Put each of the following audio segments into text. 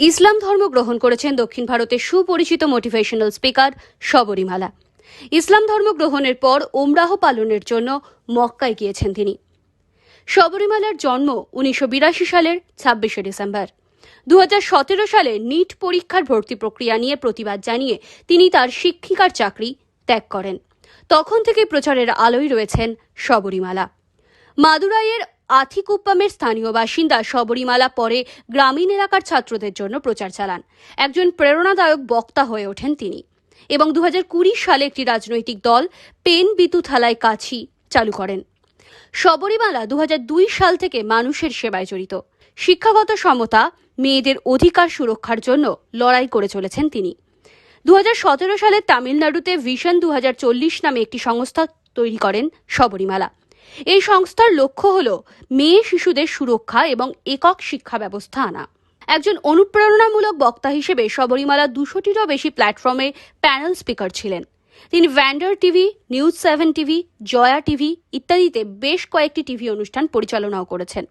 ইসলাম ধর্ম গ্রহণ করেছেন দক্ষিণ ভারতের সুপরিচিত মোটিভেশনাল স্পিকার শবরীমালা। ইসলাম ধর্ম গ্রহণের পর ওমরাহ পালনের জন্য মক্কায় গিয়েছেন তিনি। শবরীমালার জন্ম উনিশশো বিরাশি সালের ছাব্বিশে ডিসেম্বর। দু হাজার সতেরো সালে নিট পরীক্ষার ভর্তি প্রক্রিয়া নিয়ে প্রতিবাদ জানিয়ে তিনি তার শিক্ষিকার চাকরি ত্যাগ করেন। তখন থেকে প্রচারের আলোয় রয়েছেন শবরীমালা। মাদুরাইয়ের আথিকুপ্পামের স্থানীয় বাসিন্দা শবরীমালা পরে গ্রামীণ এলাকার ছাত্রদের জন্য প্রচার চালান। একজন প্রেরণাদায়ক বক্তা হয়ে ওঠেন তিনি। এবং দু হাজার কুড়ি সালে একটি রাজনৈতিক দল পেন বিতু থালায় কাছি চালু করেন। শবরীমালা দু হাজার দুই সাল থেকে মানুষের সেবায় জড়িত। শিক্ষাগত সমতা, মেয়েদের অধিকার সুরক্ষার জন্য লড়াই করে চলেছেন তিনি। দুহাজার সতেরো সালে তামিলনাড়ুতে ভিশন দু হাজার চল্লিশ নামে একটি সংস্থা তৈরি করেন শবরীমালা। এই সংস্থার লক্ষ্য হল মেয়ে শিশুদের সুরক্ষা এবং একক শিক্ষা ব্যবস্থা আনা। একজন অনুপ্রেরণামূলক বক্তা হিসেবে শবরীমালা দুশোটিরও বেশি প্ল্যাটফর্মে প্যানেল স্পিকার ছিলেন। তিনি van der TV, news seven TV, Jaya TV ইত্যাদিতে বেশ কয়েকটি টিভি অনুষ্ঠান পরিচালনাও করেছেন।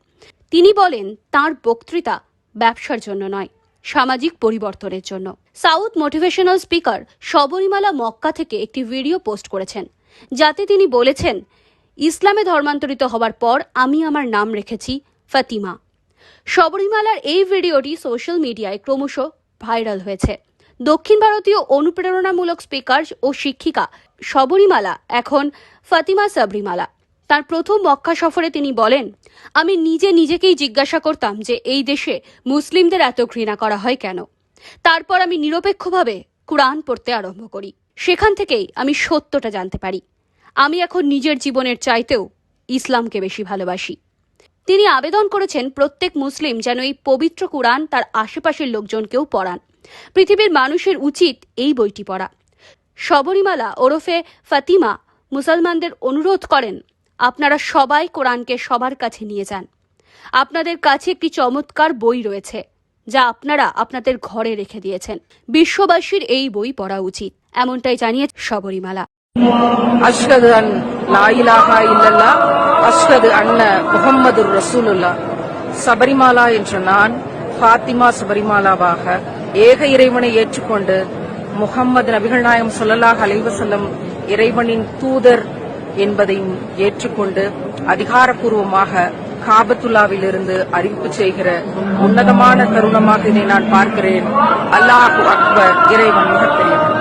তিনি বলেন, তার বক্তৃতা ব্যবসার জন্য নয়, সামাজিক পরিবর্তনের জন্য। South motivational speaker Sabarimala Mecca থেকে একটি ভিডিও পোস্ট করেছেন, যাতে তিনি বলেছেন ইসলামে ধর্মান্তরিত হওয়ার পর আমি আমার নাম রেখেছি ফাতিমা। শবরীমালার এই ভিডিওটি সোশ্যাল মিডিয়ায় ক্রমশ ভাইরাল হয়েছে। দক্ষিণ ভারতীয় অনুপ্রেরণামূলক স্পিকার ও শিক্ষিকা শবরীমালা, এখন ফাতিমা সাবরিমালা। তার প্রথম মক্কা সফরে তিনি বলেন, আমি নিজে নিজেকেই জিজ্ঞাসা করতাম যে এই দেশে মুসলিমদের এত ঘৃণা করা হয় কেন? তারপর আমি নিরপেক্ষভাবে কোরআন পড়তে আরম্ভ করি। সেখান থেকেই আমি সত্যটা জানতে পারি। আমি এখন নিজের জীবনের চাইতেও ইসলামকে বেশি ভালোবাসি। তিনি আবেদন করেছেন প্রত্যেক মুসলিম যেন এই পবিত্র কোরআন তার আশেপাশের লোকজনকেও পড়ান। পৃথিবীর মানুষের উচিত এই বইটি পড়া। শবরীমালা ওরফে ফাতিমা মুসলমানদের অনুরোধ করেন, আপনারা সবাই কোরআনকে সবার কাছে নিয়ে যান। আপনাদের কাছে একটি চমৎকার বই রয়েছে, যা আপনারা আপনাদের ঘরে রেখে দিয়েছেন। বিশ্ববাসীর এই বই পড়া উচিত। এমনটাই জানিয়ে শবরীমালা। அஷ்ஹது அன் லாயிலாகா இல்லல்லா அஷ்ஹது அன்ன முகம்மது ரசூலுல்லா. சபரிமாலா என்ற நான் ஃபாத்திமா சபரிமாலாவாக ஏக இறைவனை ஏற்றுக்கொண்டு முகம்மது நபிகள் நாயம் சொல்லலாக அலைவசல்லம் இறைவனின் தூதர் என்பதையும் ஏற்றுக்கொண்டு அதிகாரப்பூர்வமாக காபத்துல்லாவிலிருந்து அறிவிப்பு செய்கிற உன்னதமான தருணமாக இதை நான் பார்க்கிறேன். அல்லாஹு அக்பர் இறைவன் மிகப்பெரியவன்